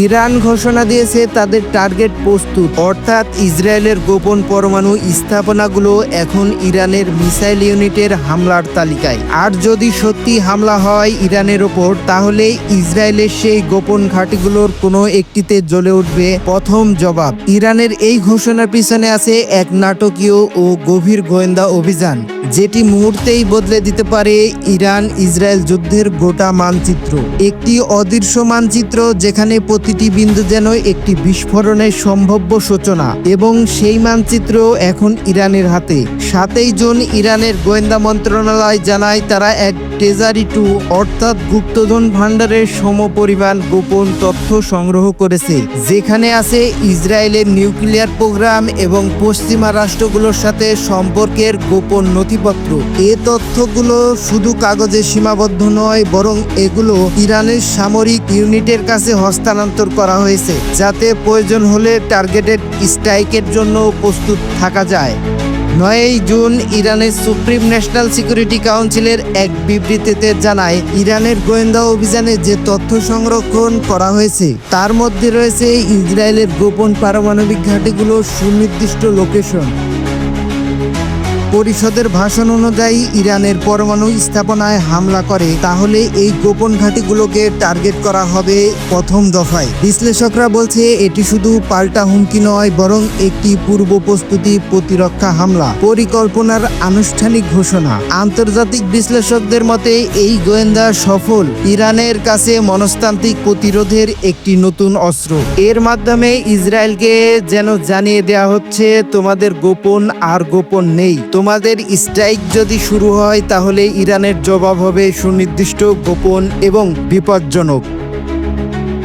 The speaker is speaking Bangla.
ইরান ঘোষণা দিয়েছে তাদের টার্গেট প্রস্তুত। অর্থাৎ ইসরায়েলের গোপন পরমাণু স্থাপনাগুলো এখন ইরানের মিসাইল ইউনিটের হামলার তালিকায়। আর যদি সত্যি হামলা হয় ইরানের ওপর, তাহলে ইসরায়েলের সেই গোপন ঘাঁটিগুলোর কোনো একটিতে জ্বলে উঠবে প্রথম জবাব। ইরানের এই ঘোষণার পিছনে আছে এক নাটকীয় ও গভীর গোয়েন্দা অভিযান, যেটি মুহূর্তেই বদলে দিতে পারে ইরান ইসরায়েল যুদ্ধের গোটা মানচিত্র। একটি অদৃশ্য মানচিত্র যেখানে প্রতিটি বিন্দু যেন একটি বিস্ফোরণের সম্ভাব্য সূচনা, এবং সেই মানচিত্র এখন ইরানের হাতে। সাতই জুন ইরানের গোয়েন্দা মন্ত্রণালয় জানায় তারা এক ট্রেজারি টু, অর্থাৎ গুপ্তধন ভাণ্ডারের সমপরিমাণ গোপন তথ্য সংগ্রহ করেছে, যেখানে আছে ইসরায়েলের নিউক্লিয়ার প্রোগ্রাম এবং পশ্চিমা রাষ্ট্রগুলোর সাথে সম্পর্কের গোপন নথিপত্র। এ তথ্যগুলো শুধু কাগজে সীমাবদ্ধ নয়, বরং এগুলো ইরানের সামরিক ইউনিটের কাছে হস্তান্তর করা হয়েছে, যাতে প্রয়োজন হলে টার্গেটেড স্ট্রাইকের জন্য প্রস্তুত থাকা যায়। নয়ই জুন ইরানের সুপ্রিম ন্যাশনাল সিকিউরিটি কাউন্সিলের এক বিবৃতিতে জানায়, ইরানের গোয়েন্দা অভিযানে যে তথ্য সংরক্ষণ করা হয়েছে, তার মধ্যে রয়েছে ইসরায়েলের গোপন পারমাণবিক ঘাটিগুলোর সুনির্দিষ্ট লোকেশন। পরিষদের ভাষণ অনুযায়ী ইরানের পরমাণু স্থাপনায় হামলা করে, তাহলে এই গোপন ঘাঁটিগুলোকে টার্গেট করা হবে প্রথম দফায়। বিশ্লেষকরা বলছে, এটি শুধু পাল্টা হুমকি নয়, বরং একটি পূর্ব প্রস্তুতি প্রতিরক্ষা হামলা। পরিকল্পনার আনুষ্ঠানিক ঘোষণা। আন্তর্জাতিক বিশ্লেষকদের মতে, এই গোয়েন্দা সফল। ইরানের কাছে মনস্তান্ত্রিক প্রতিরোধের একটি নতুন অস্ত্র। এর মাধ্যমে ইসরায়েলকে যেন জানিয়ে দেওয়া হচ্ছে, তোমাদের গোপন আর গোপন নেই। তোমাদের স্ট্রাইক যদি শুরু হয় তাহলে ইরানের জবাব হবে সুনির্দিষ্ট গোপন এবং বিপজ্জনক।